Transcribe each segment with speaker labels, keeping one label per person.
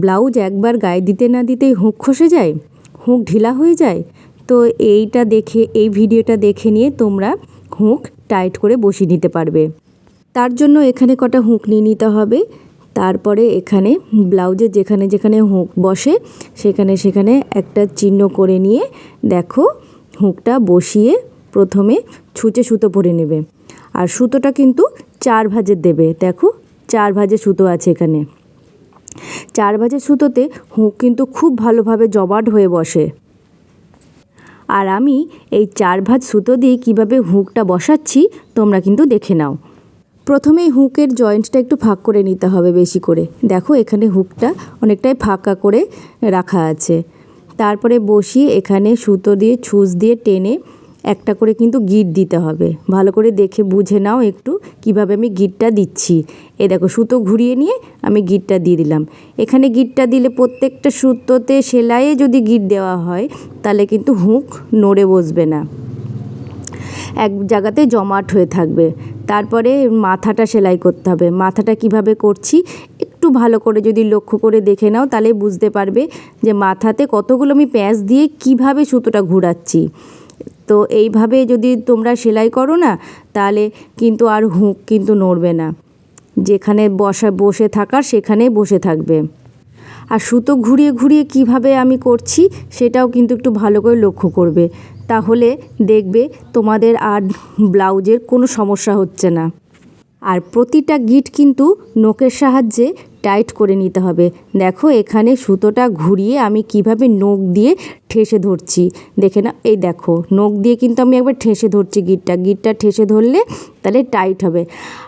Speaker 1: Blouse একবার গায়ে দিতে না দিতেই হুঁক খসে যায়, হুঁক ঢিলা হয়ে যায়। তো এইটা দেখে, এই ভিডিওটা দেখে নিয়ে তোমরা হুঁক টাইট করে বসিয়ে নিতে পারবে। তার জন্য এখানে কটা হুঁক নিয়ে নিতে হবে। তারপরে এখানে ব্লাউজের যেখানে যেখানে হুঁক বসে, সেখানে সেখানে একটা চিহ্ন করে নিয়ে দেখো, হুঁকটা বসিয়ে প্রথমে ছুঁচে সুতো পরে নেবে। আর সুতোটা কিন্তু চার ভাজের দেবে। দেখো, চার ভাজে সুতো আছে এখানে। চার ভাজের সুতোতে হুঁক কিন্তু খুব ভালোভাবে জবাট হয়ে বসে। আর আমি এই চার ভাঁজ সুতো দিয়ে কীভাবে হুকটা বসাচ্ছি, তোমরা কিন্তু দেখে নাও। প্রথমেই হুঁকের জয়েন্টটা একটু ফাঁক করে নিতে হবে বেশি করে। দেখো, এখানে হুকটা অনেকটাই ফাঁকা করে রাখা আছে। তারপরে বসিয়ে এখানে সুতো দিয়ে, ছুঁচ দিয়ে টেনে একটা করে কিন্তু গিট দিতে হবে। ভালো করে দেখে বুঝে নাও একটু কীভাবে আমি গিটটা দিচ্ছি। এ দেখো, সুতো ঘুরিয়ে নিয়ে আমি গিটটা দিয়ে দিলাম। এখানে গিটটা দিলে প্রত্যেকটা সুতোতে সেলাইয়ে যদি গিট দেওয়া হয়, তাহলে কিন্তু হুঁক নড়ে বসবে না। এক জায়গাতে জমাট হয়ে থাকবে। তারপরে মাথাটা সেলাই করতে হবে। মাথাটা কীভাবে করছি, একটু ভালো করে যদি লক্ষ্য করে দেখে নাও, তাহলে বুঝতে পারবে যে মাথাতে কতগুলো আমি প্যাঁচ দিয়ে কীভাবে সুতোটা ঘুরাচ্ছি। তো এইভাবে যদি তোমরা সেলাই করো না, তাহলে কিন্তু আর হুঁক কিন্তু নড়বে না। যেখানে বসা, বসে থাকার সেখানেই বসে থাকবে। আর সুতো ঘুরিয়ে ঘুরিয়ে কীভাবে আমি করছি, সেটাও কিন্তু একটু ভালো করে লক্ষ্য করবে। তাহলে দেখবে তোমাদের আর ব্লাউজের কোনো সমস্যা হচ্ছে না। আর প্রতিটা গিট কিন্তু নোকের সাহায্যে টাইট করে নিতে হবে। দেখো, এখানে সুতোটা ঘুরিয়ে আমি কীভাবে নোক দিয়ে ঠেসে ধরছি। দেখে না এই দেখো, নোক দিয়ে কিন্তু আমি একবার ঠেসে ধরছি গিটটা। গিটটা ঠেসে ধরলে তাহলে টাইট হবে।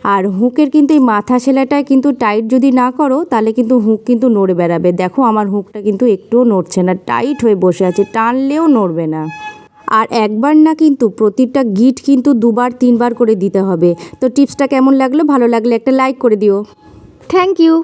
Speaker 1: আর হুঁকের কিন্তু এই মাথা সেলাইটায় কিন্তু টাইট যদি না করো, তাহলে কিন্তু হুঁক কিন্তু নড়ে বেড়াবে। দেখো, আমার হুঁকটা কিন্তু একটুও নড়ছে না, টাইট হয়ে বসে আছে, টানলেও নড়বে না। আর একবার না কিন্তু প্রতিটা গিট কিন্তু দুবার, তিনবার করে দিতে হবে। তো টিপসটা কেমন লাগল? ভালো লাগলে একটা লাইক করে দিও। Thank you.